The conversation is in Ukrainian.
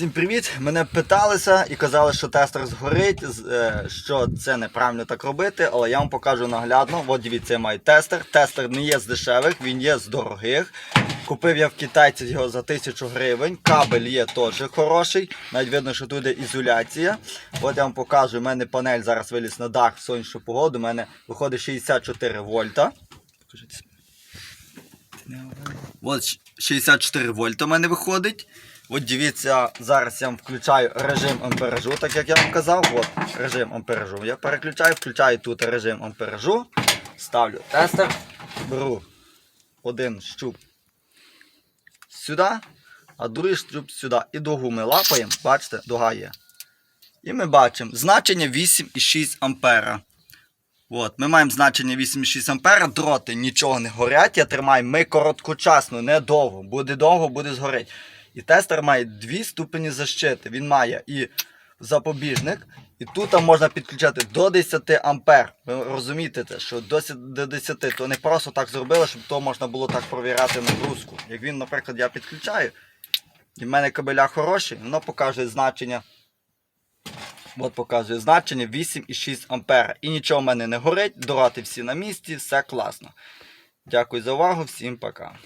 Всім привіт! Мене питалися і казали, що тестер згорить, е, що це неправильно так робити, але я вам покажу наглядно. От дивіться, я маю тестер. Тестер не є з дешевих, він є з дорогих. Купив я в китайців його за 1000 гривень. Кабель є теж хороший. Навіть видно, що тут ізоляція. От я вам покажу, у мене панель зараз виліз на дах в сонячну погоду. У мене виходить 64 вольта. От 64 вольта у мене виходить. От дивіться, зараз я вам включаю режим амперажу, так як я вам казав. От режим амперажу. Я переключаю, включаю тут режим амперажу. Ставлю тестер, беру один щуп сюди, а другий щуп сюди. І дугу ми лапаємо, бачите, дуга є. І ми бачимо значення 8,6 ампера. От, ми маємо значення 8,6 ампера, дроти нічого не горять, я тримаю, ми короткочасно, не довго. Буде довго, буде згорить. І тестер має дві ступені защити. Він має і запобіжник, і тут можна підключати до 10 ампер. Ви розумієте, те, що до до 10, то не просто так зробили, щоб то можна було так провіряти нагрузку. Як він, наприклад, я підключаю, і в мене кабеля хороші, воно показує значення От показує значення 8,6 ампера. І нічого в мене не горить, дороти всі на місці, все класно. Дякую за увагу, всім пока.